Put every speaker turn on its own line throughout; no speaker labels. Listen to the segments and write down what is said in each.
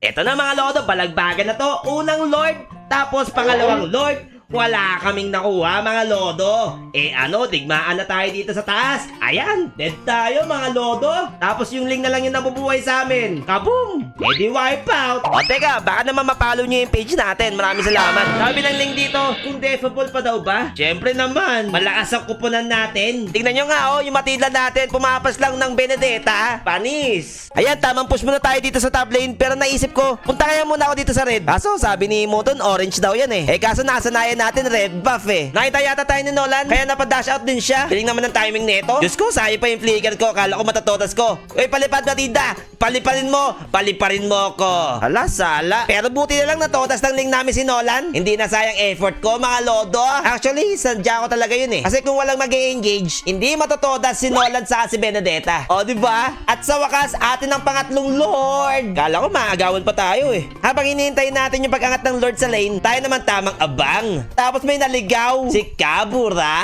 Eto na mga lodo, balagbagan na to. Unang Lord, tapos pangalawang Lord. Wala kaming nakuha mga lodo. Eh ano, digmaan na tayo dito sa taas. Ayan, dead tayo mga lodo. Tapos yung link na lang yung nabubuhay sa amin. Kaboom! Eh di wipe out. O teka, baka naman mapalo nyo yung page natin. Maraming salamat. Sabi ng link dito, kung defable pa daw ba? Siyempre naman, malakas ang kupunan natin. Tingnan nyo nga oh, yung matila natin, pumapas lang ng Benedetta. Panis. Ayan, tamang push muna tayo dito sa top lane. Pero naisip ko, punta kaya muna ako dito sa red. Kaso sabi ni Moton, orange daw yan eh. Eh kaso nasanayan natin red buff eh. Nakita yata tayo ni Nolan, kaya napadash out din siya. Galing naman ng timing nito. Diyos ko, sayo pa yung flicker ko. Kala ko matatotas ko. Uy, palipad na tinda. Paliparin mo. Paliparin mo ko. Hala, sala. Pero buti na lang natotas ng link namin si Nolan. Hindi na sayang effort ko, mga lodo. Actually, sadya ko talaga yun eh. Kasi kung walang mag engage hindi matotodas si Nolan sa si Benedetta. O, di ba? At sa wakas, atin ang pangatlong Lord. Kala ko maagawan pa tayo eh. Habang hinihintay natin yung pag-angat ng Lord sa lane, tayo naman tamang abang. Tapos may naligaw. Si Kabura.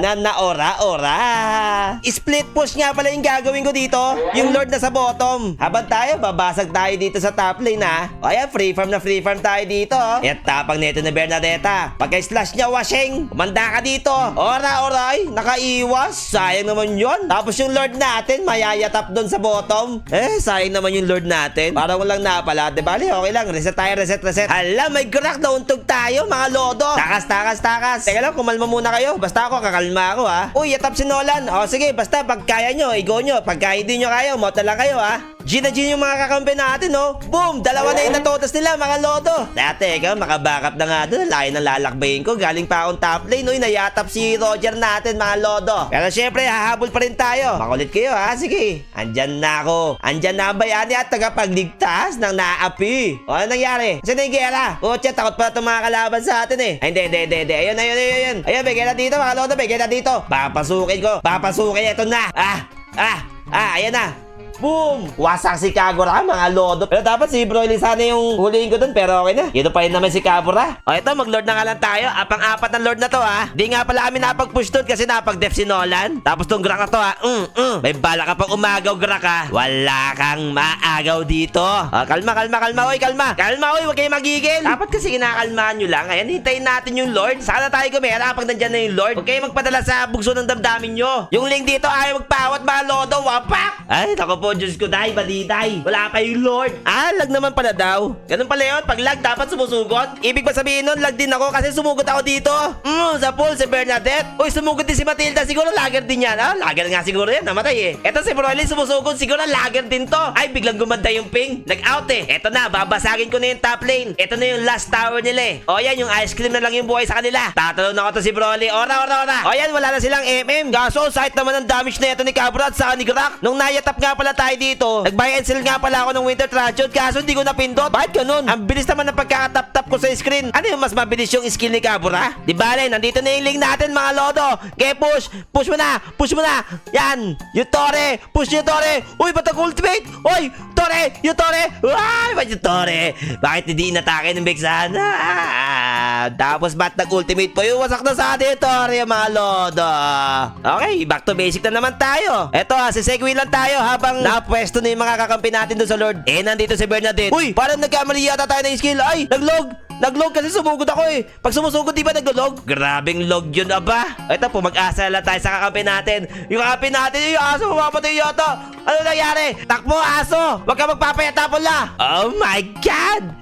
Na naora-ora. Split push nga pala yung gagawin ko dito. Yung Lord na sa bottom. Habang tayo, babasag tayo dito sa top lane ha. O ayan, free farm na free farm tayo dito. At tapang neto na Bernadetta. Pagka-slash niya, washing. Kumanda ka dito. Ora, oray. Nakaiwas. Sayang naman yon. Tapos yung Lord natin, mayayatap doon sa bottom. Eh, sayang naman yung Lord natin. Parang walang napala. Di bali, okay lang. Reset tayo, reset, reset. Hala, may crack. Nauntog tayo, mga lodo. Takas, takas, takas. Teka lang, kumalma muna kayo. Basta ako, kakalma ako ha. Uy, yatap si Nolan. O sige, basta pag kaya nyo, igo nyo. Pag kaya hindi nyo kaya, mot na lang kayo ha. G na G yung mga kakampi natin, no? Boom! Dalawa na yung natotas nila, mga lodo. Dati, ikaw, makabackup na nga doon. Layo ng lalakbayin ko. Galing pa akong top lane, no? Nayatap si Roger natin, mga lodo. Pero syempre, hahabol pa rin tayo. Makulit kayo, ha? Sige. Andyan na ako. Andyan na ang bayani at tagapagligtas ng naapi. O, ano nangyari? Saan na yung gera? Chat, takot pa itong mga kalaban sa atin, eh. Ay, hindi, hindi, hindi, hindi. Ayun, ayun, ayun, ayun. Ayun, may gera dito, mga lodo. May gera dito. Papasukin ko. Papasukin. Ito na. Ah, ah, ah, ayan na. Boom! Wasak si Kagura, mga lodo. Pero dapat si Broly sana yung huliin ko dun, pero okay na. Dito pa rin naman si Kagura. O ito, mag-lord na nga lang tayo. Apang-apat ng lord na to, ha. Di nga pala kami napag-push dun kasi napag-def si Nolan. Tapos tong Grak na to, ha. Mm, mm. May bala ka pang umagaw, Grak, ha. Wala kang maagaw dito. O, kalma, kalma, kalma, oy, kalma. Kalma, oy, huwag kayo magigil. Dapat kasi kinakalmahan nyo lang. Ayan, hintayin natin yung Lord. Sana tayo gumera pag nandyan na yung Lord. Huwag kayo magpadala sa bugso ng damdamin nyo. Yung link dito ayaw magpawat, mga lodo. Wapak! Ay, ako po, Diyos ko, day, badiday. Wala pa yung Lord. Ah, lag naman pala daw. Ganun pala yun. Pag lag, dapat sumusugot. Ibig ba sabihin nun, lag din ako kasi sumugot ako dito. Mm, sa pool, si Bernadette. Uy, sumugot din si Matilda. Siguro lager din yan. Ah, lager nga siguro yan. Namatay eh. Eto si Broly, sumusugot. Siguro lager din to. Ay, biglang gumanda yung ping. Nag-out eh. Eto na, babasagin ko na yung top lane. Eto na yung last tower nila eh. O yan, yung ice cream na lang yung buhay sa kanila. Tatalon ako to si Broly. Ora, ora, ora. O yan, wala na silang MM. Gaso, site naman ang damage na ito ni Cabra at saka ni Grak. Nung nayatap nga pala tayo dito, nag-buy and sell nga pala ako ng Winter Trashot. Kaso hindi ko napindot. Bakit ganun? Ang bilis naman ng pagkakatap-tap ko sa screen. Ano yung mas mabilis yung skill ni Cabra? Di bale, nandito na yung link natin mga lodo. Kaya push, push mo na, push mo na. Yan, yung Tore, push yung Tore. Uy, ba't ultimate? Uy, Tore, yung Tore. Ay, ba't yung Tore? Bakit hindi inatake ng Vexan? Ah, tapos ba't nag-ultimate pa yung wasak na sa atin, Tore, mga lodo. Okay, back to basic na naman tayo. Eto, ah, sisegue lang tayo habang napwesto na yung mga kakampi natin doon sa Lord. Eh, nandito si Bernadette. Uy, parang nagkamali yata tayo ng skill. Ay, naglog. Naglog kasi sumugod ako eh. Pag sumusugod, di ba naglog? Grabing log yun, aba. Ito po, mag-asa lang tayo sa kakampi natin. Yung kakampi natin, yung aso, mapapatay yata. Ano nangyari? Takbo, aso! Huwag ka magpapayatapon la! Oh my God!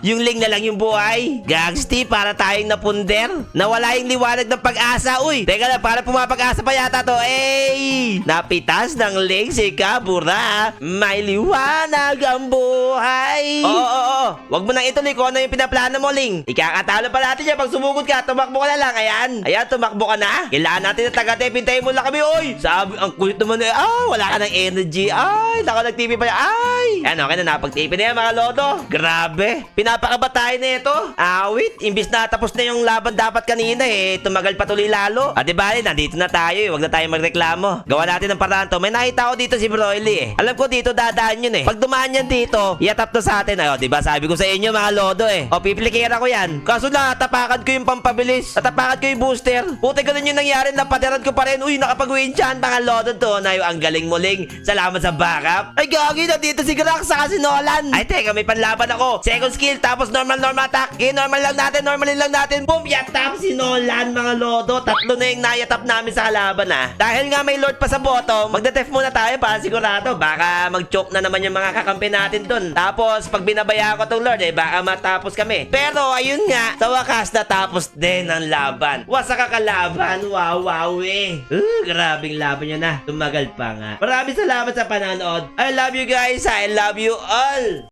Yung ling na lang yung buhay. Gangsti, para tayong napunder. Nawala yung liwanag ng pag-asa. Uy, teka lang, para pumapag-asa pa yata to. Eh! Napitas ng ling si Kabura. May liwanag ang buhay. Oo, oo, oo. Huwag mo nang ituloy kung ano yung pinaplano mo, Ling. Ikakatalo pa natin yan. Pag sumugod ka, tumakbo ka na lang. Ayan. Ayan, tumakbo ka na. Kailangan natin na taga Hintayin mo lang kami, oy. Sabi, ang kulit naman eh. Ah, wala ka ng energy. Ay, naka nag-TV pa yan. Ay. Ayan, okay na. Napag-TV na yan, mga lodo. Grabe. Pinapakaba tayo na ito. Awit. Imbis na tapos na yung laban dapat kanina eh. Tumagal pa tuloy lalo. At di bali, nandito na tayo eh. Huwag na tayo magreklamo. Gawa natin ng paraan to. May nakita ko dito si Broly eh. Alam ko dito dadaan yun eh. Pag dumaan yan dito, iatap to sa atin. Ayo, di ba sabi ko sa inyo mga lodo eh. O, piplikira ko yan. Kaso na, tapakan ko yung pampabilis. Natapakan ko yung booster. Puti ganun yung nangyari, napatiran ko pa rin. Uy, nakapag-win siya mga lodo to. Na yung ang galing muling. Salamat sa backup. Ay, gagi na dito si Grax sa si Nolan. Ay, teka, may panlaban ako. Second skill, tapos normal, normal attack. Okay, normal lang natin, normalin lang natin. Boom, yatap si Nolan mga lodo. Tatlo na yung nayatap namin sa kalaban ah. Dahil nga may Lord pa sa bottom, magdetef muna tayo para sigurado. Baka mag-choke na naman yung mga kakampi natin dun. Tapos, pag binabaya ko tong Lord, eh, baka matapos kami. Pero, ayun nga, sa wakas natapos din ang laban. Wasa kakalaban, wow, wow eh. Uh, grabing laban nyo na. Tumagal pa nga. Maraming salamat sa panonood. I love you guys. I love you all.